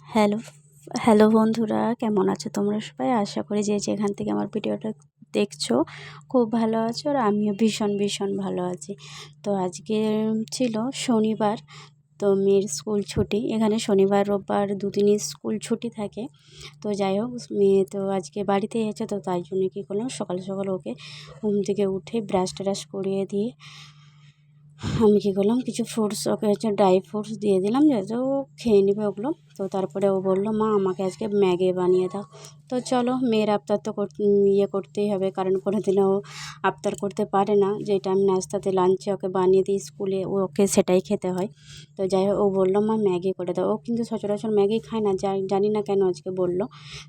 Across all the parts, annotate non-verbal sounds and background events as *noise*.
Hello hello বন্ধুরা, কেমন আছো তোমরা সবাই? আশা করি যে যেখান থেকে আমার ভিডিওটা দেখছ, খুব ভালো আছো আর আমিও ভীষণ ভীষণ ভালো আছি। তো আজকে ছিল শনিবার, তো মেয়ের স্কুল ছুটি। এখানে শনিবার, রোববার দুদিনই স্কুল ছুটি থাকে। তো যাই হোক, মেয়ে তো আজকে বাড়িতে আছে তো তাই জন্য কী করলাম? সকাল সকাল ওকে ঘুম থেকে উঠে ব্রাশ ট্রাশ করিয়ে দিয়ে আমি কী করলাম, কিছু ফ্রুটস ওকে হচ্ছে ড্রাই ফ্রুটস দিয়ে দিলাম যাতে ও খেয়ে নেবে ওগুলো। তো তারপরে ও বলল, মা, আমাকে আজকে ম্যাগি বানিয়ে দাও। তো চলো, মেয়ের আবদার তো ইয়ে করতেই হবে, কারণ কোনো দিনও ও আবদার করতে পারে না। যেটা আমি নাস্তাতে লাঞ্চে ওকে বানিয়ে দিই, স্কুলে ওকে সেটাই খেতে হয়। তো যাই হোক, ও বলল, মা, ম্যাগি করে দাও। ও কিন্তু সচরাচর ম্যাগি খায় না যাই জানি না কেন আজকে বলল।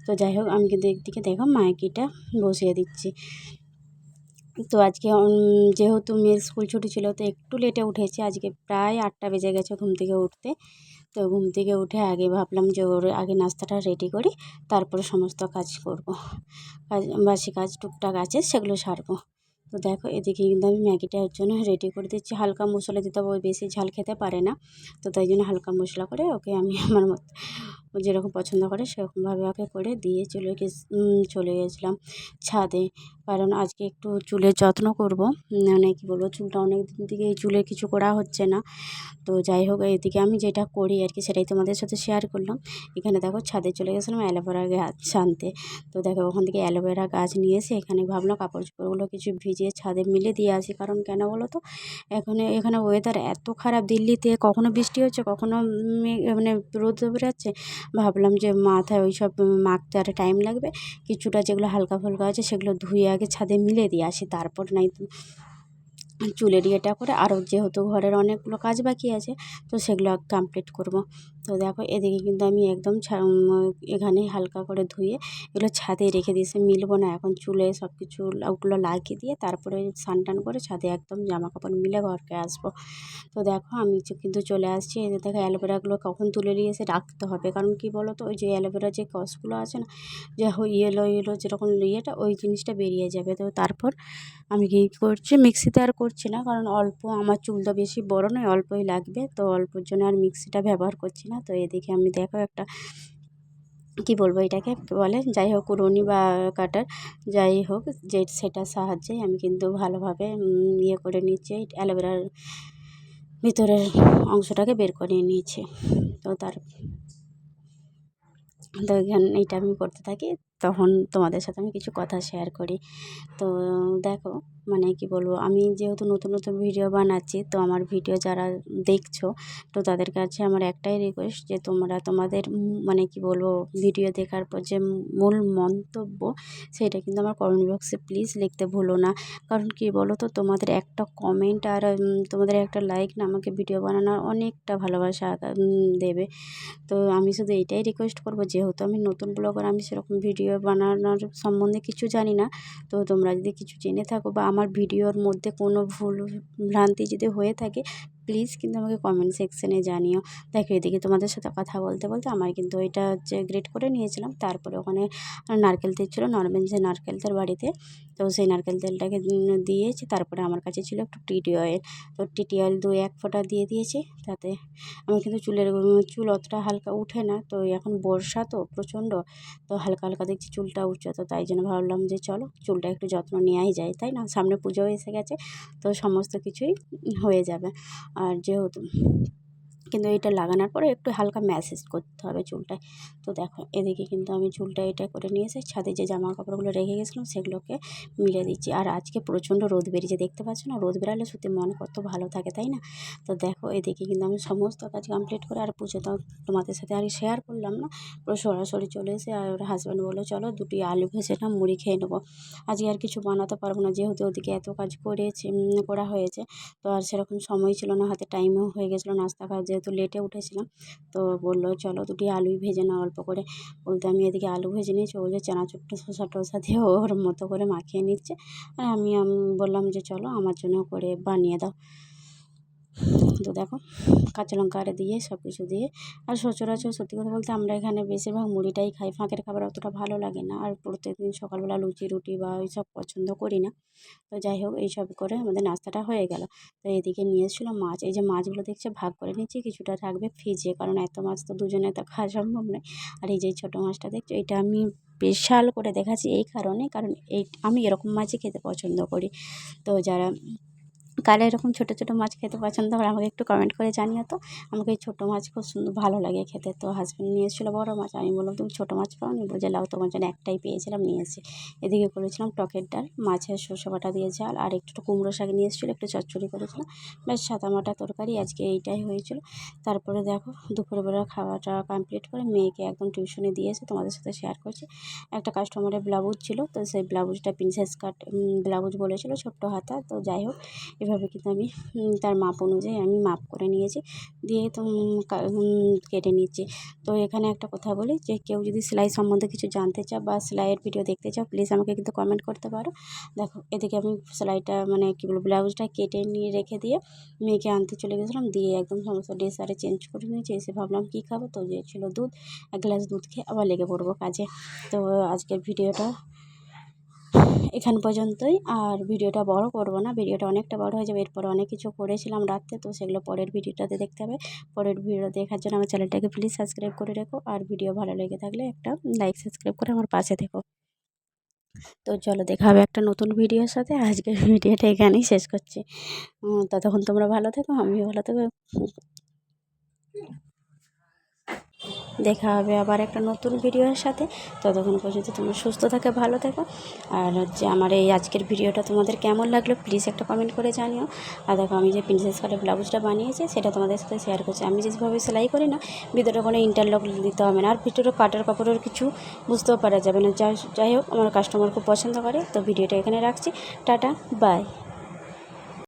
তো যাই হোক, আমি কিন্তু একদিকে দেখো ম্যাগিটা বসিয়ে দিচ্ছি। তো আজকে যেহেতু মেয়ের স্কুল ছুটি ছিল, তো একটু লেটে উঠেছে। আজকে প্রায় আটটা বেজে গেছে ঘুম থেকে উঠতে। তো ঘুম থেকে উঠে আগে ভাবলাম যে ওর আগে নাস্তাটা রেডি করি, তারপরে সমস্ত কাজ করব। কাজ, বাসি কাজ টুকটাক আছে, সেগুলো সারবো। তো দেখো, এদিকে কিন্তু আমি ম্যাগিটার জন্য রেডি করে দিচ্ছি। হালকা মশলা দিতে হবে বেশি ঝাল খেতে পারে না। তো তাই জন্য হালকা মশলা করে ওকে আমি *laughs* আমার মতো যেরকম পছন্দ করে সেরকমভাবে ওকে করে দিয়ে চলে গেছ চলে গেছিলাম ছাদে। কারণ আজকে একটু চুলের যত্ন করব। মানে কী বলব, চুলটা অনেক দিন থেকে এই চুলে কিছু করা হচ্ছে না। তো যাই হোক, এদিকে আমি যেটা করি আর কি সেটাই তোমাদের সাথে শেয়ার করলাম। এখানে দেখো, ছাদে চলে গেছিলাম অ্যালোভেরা গাছ আনতে। তো দেখো, ওখান থেকে অ্যালোভেরা গাছ নিয়ে এসে এখানে ভাবলাম কাপড় চোপড়গুলো কিছু ভিজিয়ে ছাদে মিলে দিয়ে আসি। কারণ কেন বলো তো? এখানে এখানে ওয়েদার এত খারাপ দিল্লিতে। কখনো বৃষ্টি হচ্ছে, কখনো মানে রোদ বেরোচ্ছে। ভাবলাম যে মাথায় ওই সব মাখতে আর টাইম লাগবে। কিছুটা যেগুলো হালকা ফুলকা আছে, সেগুলো ধুয়ে আগে ছাদে মিলে দিয়ে আসি। তারপর নাই চুলের ইয়েটা করে, আরও যেহেতু ঘরের অনেকগুলো কাজ বাকি আছে, তো সেগুলো কমপ্লিট করব। তো দেখো, এদিকে কিন্তু আমি একদম এখানে হালকা করে ধুয়ে এগুলো ছাদে রেখে দিয়েছি, মিলবো না। এখন চুলে সব কিছু ওগুলো লাগিয়ে দিয়ে তারপরে স্নান টান করে ছাদে একদম জামা কাপড় মিলে ঘরকে আসব। তো দেখো, আমি কিন্তু চলে আসছি এদের দেখো অ্যালোভেরাগুলো কখন তুলে নিয়ে রাখতে হবে? কারণ কি বলো তো ওই যে অ্যালোভেরা যে কসগুলো আছে না, যে ইয়েলো ইয়েলো যেরকম ইয়েটা, ওই জিনিসটা বেরিয়ে যাবে। তো তারপর আমি কী করছি, মিক্সিতে আর করছি না। কারণ অল্প আমার চুল তো বেশি বড় নয়, অল্পই লাগবে। তো অল্পর জন্য আর মিক্সিটা ব্যবহার করছি না। তো এদিকে আমি দেখো একটা, কী বলব এটাকে বলে? যাই হোক রনি বা কাটার, যাই হোক, যে সেটার সাহায্যে আমি কিন্তু ভালোভাবে ইয়ে করে নিচ্ছি। অ্যালোভেরার ভিতরের অংশটাকে বের করে নিয়েছি। তো তার, তো এখানে এইটা আমি করতে থাকি। তখন তোমাদের সাথে আমি কিছু কথা শেয়ার করি। তো দেখো মানে কি বলব, আমি যেহেতু নতুন নতুন ভিডিও বানাচ্ছি, তো আমার ভিডিও যারা দেখছ, তো তাদের কাছে আমার একটাই রিকোয়েস্ট যে তোমরা তোমাদের মানে কি বলব ভিডিও দেখার পর যে মূল মন্তব্য, সেটা কিন্তু আমার কমেন্ট বক্সে প্লিজ লিখতে ভুলো না। কারণ কি বলো তো তোমাদের একটা কমেন্ট আর তোমাদের একটা লাইক না আমাকে ভিডিও বানানোর অনেকটা ভালোবাসা দেবে। তো আমি শুধু এইটাই রিকোয়েস্ট করব, যেহেতু আমি নতুন ব্লগার আমি সেরকম ভিডিও বানানোর সম্বন্ধে কিছু জানি না। তো তোমরা যদি কিছু জেনে থাকো বা আমার ভিডিওর মধ্যে কোনো ভুল ভ্রান্তি যদি হয়ে থাকে প্লিজ কিন্তু আমাকে কমেন্ট সেকশানে জানিও। দেখো, এদিকে তোমাদের সাথে কথা বলতে বলতে আমার কিন্তু ওইটা হচ্ছে গ্রেট করে নিয়েছিলাম। তারপরে ওখানে নারকেল তেল ছিল নর্মেল যে নারকেল তেল বাড়িতে তো সেই নারকেল তেলটাকে দিয়েছি, তারপরে আমার কাছে ছিল একটু টিটি অয়েল তো টিটি অয়েল দু এক ফোঁটা দিয়ে দিয়েছি, তাতে আমি কিন্তু চুলের চুল অতটা হালকা উঠে না, তো এখন বর্ষা তো প্রচণ্ড, তো হালকা হালকা দেখছি চুলটা উঠছে তো তাই জন্য ভাবলাম যে চলো চুলটা একটু যত্ন নেওয়াই যায়, তাই না? সামনে পুজো এসে গেছে, তো সমস্ত কিছুই হয়ে যাবে। আর যেহেতু কিন্তু এটা লাগানোর পরে একটু হালকা ম্যাসেজ করতে হবে চুলটায়। তো দেখো, এদিকে কিন্তু আমি চুলটা এটা করে নিয়ে এসে ছাদে যে জামা কাপড়গুলো রেখে গেছিলাম সেগুলোকে মিলে দিচ্ছি। আর আজকে প্রচণ্ড রোদ বেরিয়েছে, দেখতে পাচ্ছ না? রোদ বেরালে সত্যি মন কত ভালো থাকে, তাই না? তো দেখো, এদিকে কিন্তু আমি সমস্ত কাজ কমপ্লিট করে আর পুজো তো তোমাদের সাথে আর শেয়ার করলাম না। পুরো সরাসরি চলে এসে আর ওর হাজব্যান্ড বলল, চলো দুটি আলু ভেজে না মুড়ি খেয়ে নেব। আজকে আর কিছু বানাতে পারব না, যেহেতু ওদিকে এত কাজ করেছে করা হয়েছে। তো আর সেরকম সময় ছিল না, হাতে টাইমও হয়ে গেছিল, নাস্তা খাওয়া যেহেতু লেটে উঠেছিলাম। তো বলল, চলো দুটি আলুই ভেজে নাও অল্প করে। বলতে আমি এদিকে আলু ভেজে নিয়েছি ও যে চানাচুরটা শসা টসা দিয়ে ওর মতো করে মাখিয়ে নিচ্ছে। আর আমি বললাম যে, চলো আমার জন্য করে বানিয়ে দাও। তো দেখো, কাঁচা লঙ্কা আরে দিয়ে সব কিছু দিয়ে। আর সচরাচর সত্যি কথা বলতে আমরা এখানে বেশিরভাগ মুড়িটাই খাই। ফাঁকের খাবার অতটা ভালো লাগে না। আর প্রত্যেকদিন সকালবেলা লুচি, রুটি বা ওই সব পছন্দ করি না। তো যাই হোক, এইসব করে আমাদের নাস্তাটা হয়ে গেল। তো এদিকে নিয়ে এসেছিল মাছ। এই যে মাছগুলো দেখছে, ভাগ করে নিচ্ছি, কিছুটা থাকবে ফ্রিজে। কারণ এত মাছ তো দুজনে তো খাওয়া সম্ভব নয়। আর এই যে ছোটো মাছটা দেখছ, এটা আমি স্পেশাল করে দেখাচ্ছি এই কারণে। কারণ এই, আমি এরকম মাছই খেতে পছন্দ করি। তো যারা কারা এরকম ছোটো ছোটো মাছ খেতে পছন্দ করে আমাকে একটু কমেন্ট করে জানিও তো। আমাকে এই ছোটো মাছ খুব সুন্দর ভালো লাগে খেতে। তো হাজব্যান্ড নিয়ে এসেছিল বড়ো মাছ, আমি বললাম, তুমি ছোটো মাছ পাও নি বলছে, লাও, তোমার জন্য একটাই পেয়েছিলাম, নিয়ে এসে। এদিকে করেছিলাম টকের ডাল, মাছের সর্ষে বাটা দিয়ে ঝাল, আর একটু কুমড়ো শাক নিয়ে এসেছিল, একটু চচ্চড়ি করেছিলাম। ব্যাস সাদা মাটা তরকারি, আজকে এইটাই হয়েছিল। তারপরে দেখো, দুপুরবেলা খাওয়াটা কমপ্লিট করে মেয়েকে একদম টিউশনে দিয়ে এসে তোমাদের সাথে শেয়ার করছি। একটা কাস্টমারের ব্লাউজ ছিল, তো সেই ব্লাউজটা প্রিন্সেস কাট ব্লাউজ বলেছিলো, ছোট্ট হাতা, তো যাই হোক এভাবে কিন্তু আমি তার মাপ অনুযায়ী আমি মাপ করে নিয়েছি। দিয়ে তো কেটে নিচ্ছি। তো এখানে একটা কথা বলি যে, কেউ যদি সেলাই সম্বন্ধে কিছু জানতে চাও বা সেলাইয়ের ভিডিও দেখতে চাও প্লিজ আমাকে কিন্তু কমেন্ট করতে পারো। দেখো, এদিকে আমি সেলাইটা মানে কী বলব, ব্লাউজটা কেটে নিয়ে রেখে দিয়ে মেয়েকে আনতে চলে গেছিলাম। দিয়ে একদম সমস্ত ড্রেস আরে চেঞ্জ করে নিয়েছি। এসে ভাবলাম, কী খাব? তো যে ছিল দুধ, এক গ্লাস দুধ খেয়ে আবার লেগে পড়ব কাজে। তো আজকের ভিডিওটা এখান পর্যন্তই। আর ভিডিওটা বড় করব না, ভিডিওটা অনেকটা বড় হয়ে যাবে। এরপরে অনেক কিছু করেছিলাম রাত্রে, তো সেগুলো পরের ভিডিওটাতে দেখতে হবে। পরের ভিডিও দেখার জন্য আমার চ্যানেলটাকে প্লিজ সাবস্ক্রাইব করে রেখো। আর ভিডিও ভালো লেগে থাকলে একটা লাইক সাবস্ক্রাইব করে আমার পাশে থেকো। তো চলো, দেখা হবে একটা নতুন ভিডিওর সাথে। আজকের ভিডিওটা এখানেই শেষ করছি। ততক্ষণ তোমরা ভালো থেকো, আমিও ভালো থেকো। দেখা হবে আবার একটা নতুন ভিডিওর সাথে। ততক্ষণ পর্যন্ত তোমরা সুস্থ থাকে, ভালো থাকো। আর হচ্ছে আমার এই আজকের ভিডিওটা তোমাদের কেমন লাগল প্লিজ একটা কমেন্ট করে জানিও। আর দেখো আমি যে প্রিন্সেস কাটের ব্লাউজটা বানিয়েছি, সেটা তোমাদের সাথে শেয়ার করছি। আমি যেভাবে সেলাই করি না, ভিতরে কোনো ইন্টারলক দিতে হবে না। আর ভিতরে কাটার কাপড়ের কিছু বুঝতেও পারা যাবে না। যাই হোক, আমার কাস্টমার খুব পছন্দ করে। তো ভিডিওটা এখানে রাখছি। Tata bye